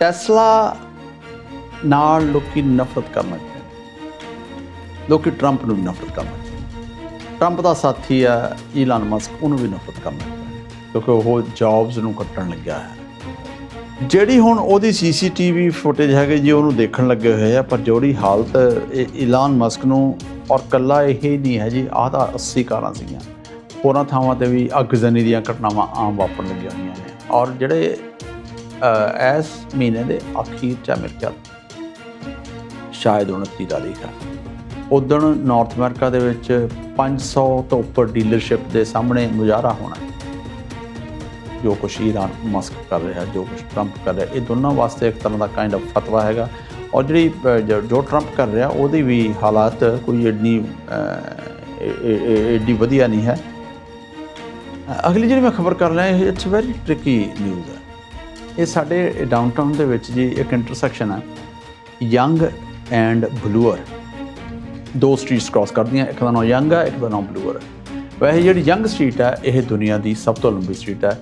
Tesla ਨਾਲ ਲੋਕੀ ਨਫ਼ਰਤ ਕਰਨ ਲੱਗ ਲੋਕੀ ਟਰੰਪ ਨੂੰ ਵੀ ਨਫ਼ਰਤ ਕਰਨ ਲੱਗ ਟਰੰਪ ਦਾ ਸਾਥੀ ਆ ਈਲਨ ਮਸਕ, ਉਹਨੂੰ ਵੀ ਨਫ਼ਰਤ ਕਰਨ ਲੱਗ ਕਿਉਂਕਿ ਉਹ ਜੌਬਸ ਨੂੰ ਕੱਟਣ ਲੱਗਿਆ ਹੈ। ਜਿਹੜੀ ਹੁਣ ਉਹਦੀ ਸੀਸੀਟੀਵੀ ਫੁਟੇਜ ਹੈਗੀ ਜੀ, ਉਹਨੂੰ ਦੇਖਣ ਲੱਗੇ ਹੋਏ ਆ, ਪਰ ਜੋੜੀ ਹਾਲਤ ਇਹ ਈਲਾਨ ਮਸਕ ਨੂੰ, ਔਰ ਕੱਲਾ ਇਹ ਨਹੀਂ ਹੈ ਜੀ, ਆਹ ਤਾਂ 80 ਕਾਰਾਂ ਸੀਗੀਆਂ। ਹੋਰਾਂ ਥਾਵਾਂ ਤੇ ਵੀ ਅੱਗਜ਼ਨੀ ਦੀਆਂ ਘਟਨਾਵਾਂ ਆਮ ਵਾਪਰਨ ਲੱਗੀਆਂ ਹੋਈਆਂ ਨੇ। ਔਰ ਜਿਹੜੇ ਇਸ ਮਹੀਨੇ ਦੇ ਅਖੀਰ ਚ ਮੇਰੇ ਖਿਆਲ। ਸ਼ਾਇਦ 29 ਤਾਰੀਖ ਹੈ ਉਦੋਂ ਨਾਰਥ ਅਮਰੀਕਾ ਦੇ ਵਿੱਚ 500 ਤੋਂ ਉੱਪਰ ਡੀਲਰਸ਼ਿਪ ਦੇ ਸਾਹਮਣੇ ਮੁਜ਼ਾਹਰਾ ਹੋਣਾ। ਜੋ ਕੁਛ ਈਰਾਨ ਮਸਕ ਕਰ ਰਿਹਾ ਜੋ ਕੁਛ ਟਰੰਪ ਕਰ ਰਿਹਾ ਇਹ ਦੋਨਾਂ ਵਾਸਤੇ ਇੱਕ ਤਰ੍ਹਾਂ ਦਾ ਕਾਈਂਡ ਆਫ ਫਤਵਾ ਹੈਗਾ। ਔਰ ਜਿਹੜੀ ਜੋ- ਟਰੰਪ ਕਰ ਰਿਹਾ ਉਹਦੀ ਵੀ ਹਾਲਾਤ ਕੋਈ ਏਡਨੀ ਅਹ, ਏਡੀ ਵਧੀਆ ਨਹੀਂ ਹੈ। ਅਗਲੀ ਜਿਹੜੀ ਮੈਂ ਖਬਰ ਕਰ ਰਿਹਾ ਇਹ ਇਟਸ ਵੈਰੀ ਟ੍ਰਿਕੀ ਨਿਊਜ਼ ਹੈ। ਇਹ ਸਾਡੇ ਡਾਊਨਟਾਊਨ ਦੇ ਵਿੱਚ ਜੀ ਇੱਕ ਇੰਟਰਸੈਕਸ਼ਨ ਹੈ ਯੰਗ ਐਂਡ ਬਲੂਅਰ ਦੋ ਸਟਰੀਟਸ ਕ੍ਰਾਸ ਕਰਦੀਆਂ, ਇੱਕ ਦਾ ਨਾਮ ਯੰਗ ਹੈ ਇੱਕ ਦਾ ਨਾਮ ਬਲੂਅਰ ਹੈ ਵੈਸੇ ਜਿਹੜੀ ਯੰਗ ਸਟਰੀਟ ਹੈ ਇਹ ਦੁਨੀਆ ਦੀ ਸਭ ਤੋਂ ਲੰਬੀ ਸਟਰੀਟ ਹੈ